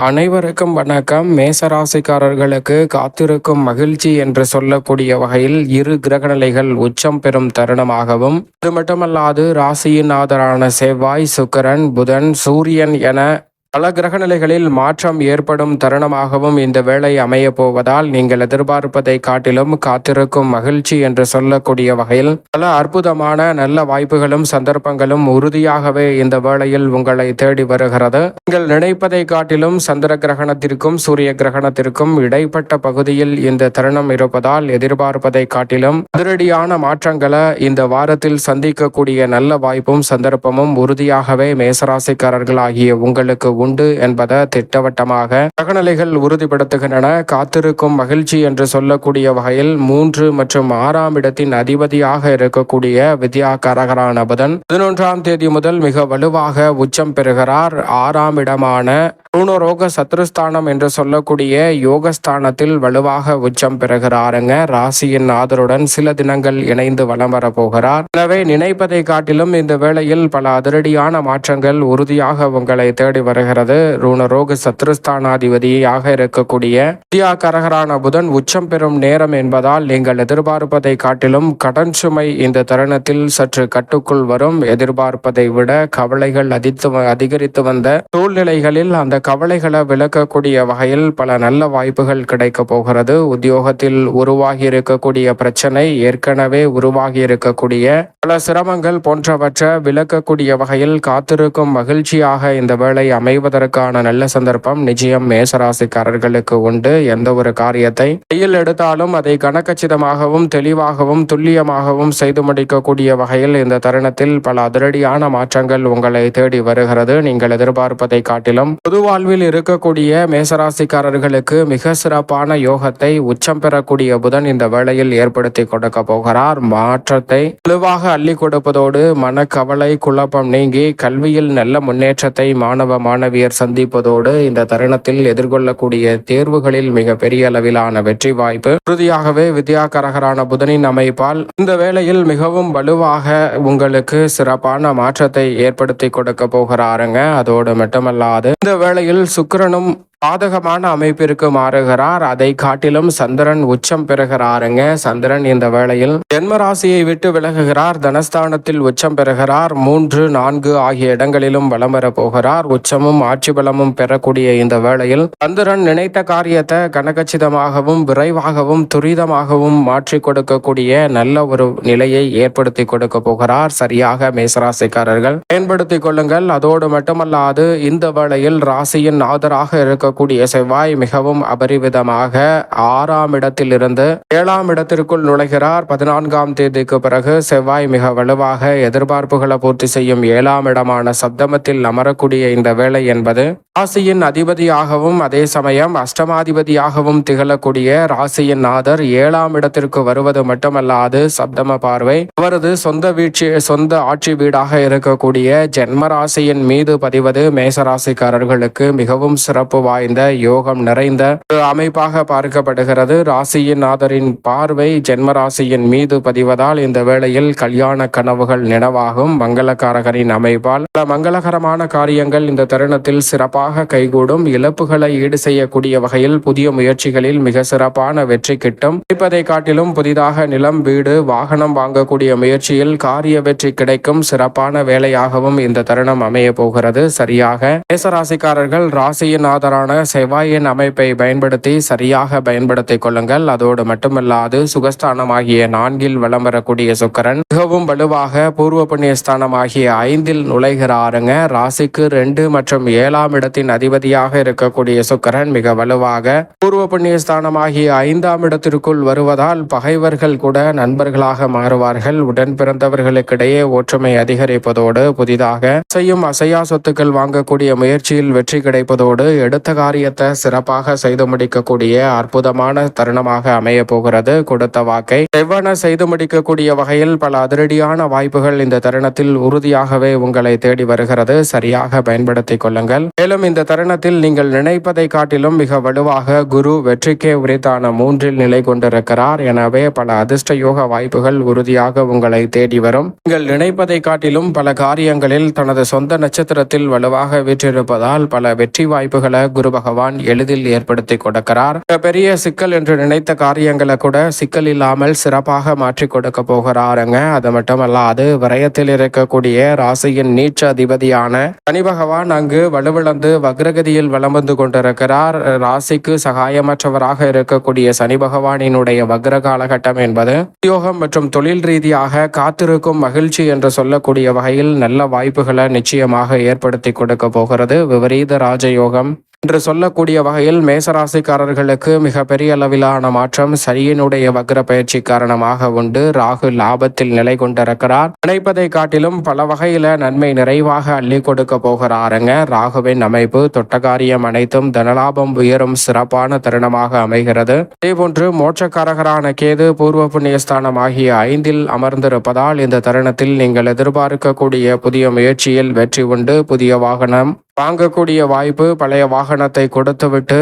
அனைவருக்கும் வணக்கம். மேசராசிக்காரர்களுக்கு காத்திருக்கும் மகிழ்ச்சி என்று சொல்லக்கூடிய வகையில் இரு கிரகநிலைகள் உச்சம் பெறும் தருணமாகவும் அது மட்டுமல்லாது ராசியின் ஆதரான செவ்வாய் சுக்கரன் புதன் சூரியன் என பல கிரகநிலைகளில் மாற்றம் ஏற்படும் தருணமாகவும் இந்த வேளை அமைய போவதால் நீங்கள் எதிர்பார்ப்பதை காட்டிலும் காத்திருக்கும் மகிழ்ச்சி என்று சொல்லக்கூடிய வகையில் பல அற்புதமான நல்ல வாய்ப்புகளும் சந்தர்ப்பங்களும் உறுதியாகவே இந்த வேளையில் உங்களை தேடி வருகிறது. நீங்கள் நினைப்பதை காட்டிலும் சந்திர கிரகணத்திற்கும் சூரிய கிரகணத்திற்கும் இடைப்பட்ட பகுதியில் இந்த தருணம் இருப்பதால் எதிர்பார்ப்பதை காட்டிலும் அதிரடியான மாற்றங்களை இந்த வாரத்தில் சந்திக்கக்கூடிய நல்ல வாய்ப்பும் சந்தர்ப்பமும் உறுதியாகவே மேசராசிக்காரர்கள் ஆகிய உங்களுக்கு உண்டு என்பதை திட்டவட்டமாக அகநிலைகள் உறுதிப்படுத்துகின்றன. காத்திருக்கும் மகிழ்ச்சி என்று சொல்லக்கூடிய வகையில் மூன்று மற்றும் ஆறாம் இடத்தின் அதிபதியாக இருக்கக்கூடிய வித்யாகாரகரான புதன் பதினொன்றாம் தேதி முதல் மிக வலுவாக உச்சம் பெறுகிறார். ஆறாம் இடமான ருணரோக சத்ருஸ்தானம் என்று சொல்லக்கூடிய யோகஸ்தானத்தில் வலுவாக உச்சம் பெறுகிறாருங்க. ராசியின் ஆதருடன் சில தினங்கள் இணைந்து வலம் வர போகிறார். எனவே நினைப்பதை காட்டிலும் இந்த வேளையில் பல அதிரடியான மாற்றங்கள் உறுதியாக உங்களை தேடி வருகிறது. ருணரோக சத்ருஸ்தானாதிபதியாக இருக்கக்கூடிய வித்யாகரகரான புதன் உச்சம் பெறும் நேரம் என்பதால் நீங்கள் எதிர்பார்ப்பதை காட்டிலும் கடன் சுமை இந்த தருணத்தில் சற்று கட்டுக்குள் வரும். எதிர்பார்ப்பதை விட கவலைகள் அதித்து அதிகரித்து வந்த சூழ்நிலைகளில் அந்த கவலைகளை விளக்கக்கூடிய வகையில் பல நல்ல வாய்ப்புகள் கிடைக்க போகிறது. உத்தியோகத்தில் உருவாகி இருக்கக்கூடிய பிரச்சனை ஏற்கனவே உருவாகி இருக்கக்கூடிய பல சிரமங்கள் போன்றவற்றை விளக்கக்கூடிய வகையில் காத்திருக்கும் மகிழ்ச்சியாக இந்த வேலை வேளை செய்வதற்கான நல்ல சந்தர்ப்பம் நிச்சயம் மேசராசிக்காரர்களுக்கு உண்டு. எந்த ஒரு காரியத்தை கையில் எடுத்தாலும் அதை கனக்கச்சிதமாகவும் தெளிவாகவும் துல்லியமாகவும் செய்து முடிக்கக்கூடிய வகையில் இந்த தருணத்தில் பல அதிரடியான மாற்றங்கள் உங்களை தேடி வருகிறது. நீங்கள் எதிர்பார்ப்பதை காட்டிலும் பொது வாழ்வில் இருக்கக்கூடிய மேசராசிக்காரர்களுக்கு மிக சிறப்பான யோகத்தை உச்சம் பெறக்கூடிய புதன் இந்த வேளையில் ஏற்படுத்தி கொடுக்க போகிறார். மாற்றத்தை வலுவாக அள்ளி கொடுப்பதோடு மனக்கவலை குழப்பம் நீங்கி கல்வியில் நல்ல முன்னேற்றத்தை மாணவ மாணவியர் சந்திப்பதோடு இந்த தருணத்தில் எதிர்கொள்ளக்கூடிய தேர்வுகளில் மிக பெரிய அளவிலான வெற்றி வாய்ப்பு. உறுதியாகவே வித்யாகரகரான புதனின் அமைப்பால் இந்த வேளையில் மிகவும் வலுவாக உங்களுக்கு சிறப்பான மாற்றத்தை ஏற்படுத்தி கொடுக்க போகிறாருங்க. அதோடு மட்டுமல்லாது இந்த வேளையில் சுக்கிரனும் பாதகமான அமைப்பிற்கு மாறுகிறார். அதை காட்டிலும் சந்திரன் உச்சம் பெறுகிறாருங்க. சந்திரன் இந்த வேளையில் ஜென்ம ராசியை விட்டு விலகுகிறார். தனஸ்தானத்தில் உச்சம் பெறுகிறார். மூன்று நான்கு ஆகிய இடங்களிலும் வலம் போகிறார். உச்சமும் ஆட்சி பலமும் பெறக்கூடிய இந்த வேளையில் சந்திரன் நினைத்த காரியத்தை கனகச்சிதமாகவும் விரைவாகவும் துரிதமாகவும் மாற்றி கொடுக்கக்கூடிய நல்ல ஒரு நிலையை ஏற்படுத்தி கொடுக்க போகிறார். சரியாக மேசராசிக்காரர்கள் பயன்படுத்திக் கொள்ளுங்கள். அதோடு மட்டுமல்லாது இந்த வேளையில் ராசியின் ஆதராக இருக்கக்கூடிய செவ்வாய் மிகவும் அபரிவிதமாக ஆறாம் இடத்திலிருந்து ஏழாம் இடத்திற்குள் நுழைகிறார். பதினான்காம் தேதிக்கு பிறகு செவ்வாய் மிக வலுவாக எதிர்பார்ப்புகளை பூர்த்தி செய்யும் ஏழாம் இடமான சப்தமத்தில் அமரக்கூடிய இந்த வேலை என்பது ராசியின் அதிபதியாகவும் அதே சமயம் அஷ்டமாதிபதியாகவும் திகழக்கூடிய ராசியின் நாதர் ஏழாம் இடத்திற்கு வருவது மட்டுமல்லாது சப்தம பார்வை. அவரது சொந்த வீழ்ச்சி சொந்த ஆட்சி வீடாக இருக்கக்கூடிய ஜென்ம ராசியின் மீது பதிவது மேசராசிக்காரர்களுக்கு மிகவும் சிறப்பு வாய்ந்த யோகம் நிறைந்த ஒரு அமைப்பாக பார்க்கப்படுகிறது. ராசியின் நாதரின் பார்வை ஜென்ம ராசியின் மீது பதிவதால் இந்த வேளையில் கல்யாண கனவுகள் நினைவாகும் மங்களக்காரகரின் அமைப்பால் பல மங்களகரமான காரியங்கள் இந்த தருணத்தில் சிறப்பாக கைகூடும். இழப்புகளை ஈடு செய்யக்கூடிய வகையில் புதிய முயற்சிகளில் மிக சிறப்பான வெற்றி கிட்டும். கிடைப்பதை காட்டிலும் புதிதாக நிலம் வீடு வாகனம் வாங்கக்கூடிய முயற்சியில் காரிய வெற்றி கிடைக்கும். சிறப்பான வேலையாகவும் இந்த தருணம் அமைய போகிறது. சரியாக மேசராசிக்காரர்கள் ராசியின் ஆதரான செவ்வாயின் அமைப்பை பயன்படுத்தி சரியாக பயன்படுத்திக் கொள்ளுங்கள். அதோடு மட்டுமல்லாது சுகஸ்தானமாகிய நான்கில் வலம் வரக்கூடிய சுக்கரன் மிகவும் வலுவாக பூர்வ புண்ணியஸ்தானமாகிய ஐந்தில் ஐந்தில் நுழைகிறாருங்க. ராசிக்கு ரெண்டு மற்றும் ஏழாம் இடத்தின் அதிபதியாக இருக்கக்கூடிய சுக்கரன் மிக வலுவாக பூர்வ புண்ணிய ஸ்தானமாகிய ஐந்தாம் இடத்திற்குள் வருவதால் பகைவர்கள் கூட நண்பர்களாக மாறுவார்கள். உடன் பிறந்தவர்களுக்கிடையே ஒற்றுமை அதிகரிப்பதோடு புதிதாக செய்யும் அசையா சொத்துக்கள் வாங்கக்கூடிய முயற்சியில் வெற்றி கிடைப்பதோடு எடுத்த காரியத்தை சிறப்பாக செய்து முடிக்கக்கூடிய அற்புதமான தருணமாக அமைய போகிறது. கொடுத்த வாக்கை செவ்வன செய்து முடிக்கக்கூடிய வகையில் பல அதிரடியான வாய்ப்புகள் இந்த தருணத்தில் உறுதியாகவே உங்களை தேடி வருகிறது. சரியாக பயன்படுத்திக் கொள்ளுங்கள். மேலும் இந்த தருணத்தில் நீங்கள் நினைப்பதை காட்டிலும் மிக வலுவாக குரு வெற்றிக்கே உரித்தான மூன்றில் நிலை கொண்டிருக்கிறார். எனவே பல அதிர்ஷ்ட யோக வாய்ப்புகள் உறுதியாக உங்களை தேடி வரும். நீங்கள் நினைப்பதை காட்டிலும் பல காரியங்களில் தனது சொந்த நட்சத்திரத்தில் வலுவாக வீற்றிருப்பதால் பல வெற்றி வாய்ப்புகளை குரு பகவான் எளிதில் ஏற்படுத்தி கொடுக்கிறார். பெரிய சிக்கல் என்று நினைத்த காரியங்களை கூட சிக்கல் இல்லாமல் சிறப்பாக மாற்றி கொடுக்க போகிறாருங்க. அது மட்டுமல்லாது விரயத்தில் இருக்கக்கூடிய ராசியின் நீச்ச அதிபதியான சனி பகவான் அங்கு வலுவிழந்து வக்ரகதியில் வலம் வந்து கொண்டிருக்கிறார். ராசிக்கு சகாயமற்றவராக இருக்கக்கூடிய சனி பகவானினுடைய வக்ர காலகட்டம் என்பது உத்தியோகம் மற்றும் தொழில் ரீதியாக காத்திருக்கும் மகிழ்ச்சி என்று சொல்லக்கூடிய வகையில் நல்ல வாய்ப்புகளை நிச்சயமாக ஏற்படுத்தி கொடுக்க போகிறது. விபரீத ராஜயோகம் என்று சொல்லக்கூடிய வகையில் மேசராசிக்காரர்களுக்கு மிக பெரிய அளவிலான மாற்றம் சரியனுடைய வக்ர பயிற்சி காரணமாக உண்டு. ராகு லாபத்தில் நிலை கொண்டிருக்கிறார். நினைப்பதை காட்டிலும் பல வகையில நன்மை நிறைவாக அள்ளி கொடுக்க போகிறாருங்க. ராகுவின் அமைப்பு தொட்டகாரியம் அனைத்தும் தனலாபம் உயரும் சிறப்பான தருணமாக அமைகிறது. அதேபோன்று மோட்சக்காரகரான கேது பூர்வ புண்ணியஸ்தானம் ஆகிய ஐந்தில் அமர்ந்திருப்பதால் இந்த தருணத்தில் நீங்கள் எதிர்பார்க்கக்கூடிய புதிய முயற்சியில் வெற்றி உண்டு. புதிய வாகனம் வாங்கக்கூடிய வாய்ப்பு பழைய வாகனத்தை கொடுத்துவிட்டு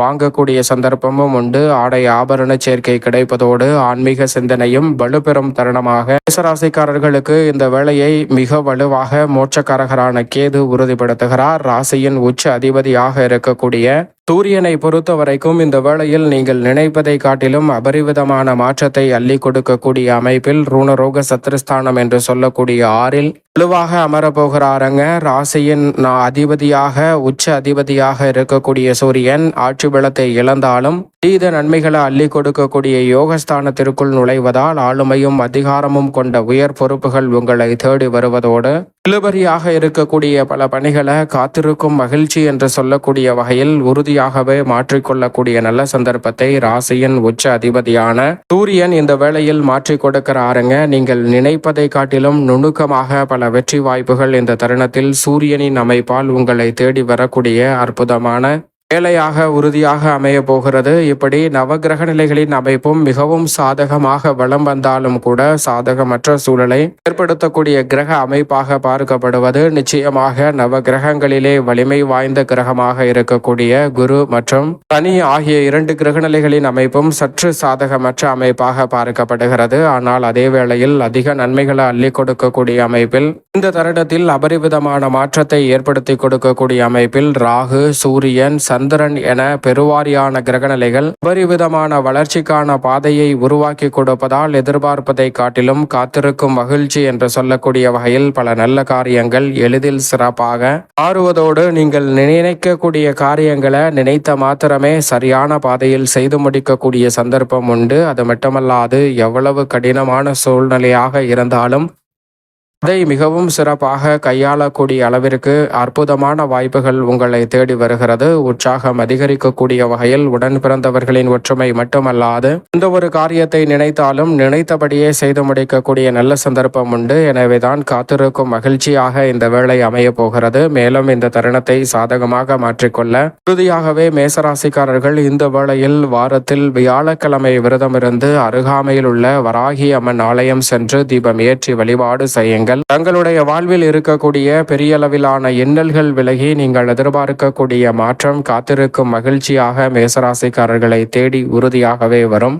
வாங்கக்கூடிய சந்தர்ப்பமும் உண்டு. ஆடை ஆபரண சேர்க்கை கிடைப்பதோடு ஆன்மீக சிந்தனையும் வலுப்பெறும் தருணமாக. மேசராசிக்காரர்களுக்கு இந்த வேலையை மிக வலுவாக மோட்சக்காரகரான கேது உறுதிப்படுத்துகிறார். ராசியின் உச்ச அதிபதியாக இருக்கக்கூடிய சூரியனை பொறுத்த வரைக்கும் இந்த வேளையில் நீங்கள் நினைப்பதை காட்டிலும் அபரிவிதமான மாற்றத்தை அள்ளி கொடுக்கக்கூடிய அமைப்பில் ரூணரோக சத்ருஸ்தானம் என்று சொல்லக்கூடிய ஆறில் வலுவாக அமரப்போகிறாருங்க. ராசியின் அதிபதியாக உச்ச அதிபதியாக இருக்கக்கூடிய சூரியன் ஆட்சி பலத்தை இழந்தாலும் தீத நன்மைகளை அள்ளி கொடுக்கக்கூடிய யோகஸ்தானத்திற்குள் நுழைவதால் ஆளுமையும் அதிகாரமும் கொண்ட உயர் பொறுப்புகள் உங்களை தேடி வருவதோடு இழுபறியாக இருக்கக்கூடிய பல பணிகளை காத்திருக்கும் மகிழ்ச்சி என்று சொல்லக்கூடிய வகையில் உறுதியாகவே மாற்றிக்கொள்ளக்கூடிய நல்ல சந்தர்ப்பத்தை ராசியின் உச்ச அதிபதியான சூரியன் இந்த வேளையில் மாற்றி கொடுக்கிறாருங்க. நீங்கள் நினைப்பதை காட்டிலும் நுணுக்கமாக பல வெற்றி வாய்ப்புகள் இந்த தருணத்தில் சூரியனின் அமைப்பால் உங்களை தேடி வரக்கூடிய அற்புதமான வேலையாக உறுதியாக அமைய போகிறது. இப்படி நவகிரக நிலைகளின் அமைப்பும் மிகவும் சாதகமாக வலம் வந்தாலும் கூட சாதகமற்ற சூழலை ஏற்படுத்தக்கூடிய கிரக அமைப்பாக பார்க்கப்படுவது நிச்சயமாக நவ கிரகங்களிலே வலிமை வாய்ந்த கிரகமாக இருக்கக்கூடிய குரு மற்றும் சனி ஆகிய இரண்டு கிரக நிலைகளின் அமைப்பும் சற்று சாதகமற்ற அமைப்பாக பார்க்கப்படுகிறது. ஆனால் அதே வேளையில் அதிக நன்மைகளை அள்ளி கொடுக்கக்கூடிய அமைப்பில் இந்த தருணத்தில் அபரிவிதமான மாற்றத்தை ஏற்படுத்தி கொடுக்கக்கூடிய அமைப்பில் ராகு சூரியன் சந்திரன் என பெருவாரியான கிரகநிலைகள் உபரிவிதமான வளர்ச்சிக்கான பாதையை உருவாக்கி கொடுப்பதால் எதிர்பார்ப்பதை காட்டிலும் காத்திருக்கும் மகிழ்ச்சி என்று சொல்லக்கூடிய வகையில் பல நல்ல காரியங்கள் எளிதில் சிறப்பாக மாறுவதோடு நீங்கள் நினைக்கக்கூடிய காரியங்களை நினைத்த மாத்திரமே சரியான பாதையில் செய்து முடிக்கக்கூடிய சந்தர்ப்பம் உண்டு. அது மட்டுமல்லாது எவ்வளவு கடினமான சூழ்நிலையாக இருந்தாலும் அதை மிகவும் சிறப்பாக கையாளக்கூடிய அளவிற்கு அற்புதமான வாய்ப்புகள் உங்களை தேடி வருகிறது. உற்சாகம் அதிகரிக்கக்கூடிய வகையில் உடன் பிறந்தவர்களின் ஒற்றுமை மட்டுமல்லாது எந்த ஒரு காரியத்தை நினைத்தாலும் நினைத்தபடியே செய்து முடிக்கக்கூடிய நல்ல சந்தர்ப்பம் உண்டு. எனவேதான் காத்திருக்கும் மகிழ்ச்சியாக இந்த வேளை அமைய போகிறது. மேலும் இந்த தருணத்தை சாதகமாக மாற்றிக்கொள்ள உறுதியாகவே மேசராசிக்காரர்கள் இந்த வேளையில் வாரத்தில் வியாழக்கிழமை விரதமிருந்து அருகாமையில் உள்ள வராகி அம்மன் ஆலயம் சென்று தீபம் ஏற்றி வழிபாடு செய்யுங்கள். தங்களுடைய வாழ்வில் இருக்கக்கூடிய பெரிய அளவிலான இன்னல்கள் விலகி நீங்கள் எதிர்பார்க்கக்கூடிய மாற்றம் காத்திருக்கும் மகிழ்ச்சியாக மேசராசிக்காரர்களை தேடி உறுதியாகவே வரும்.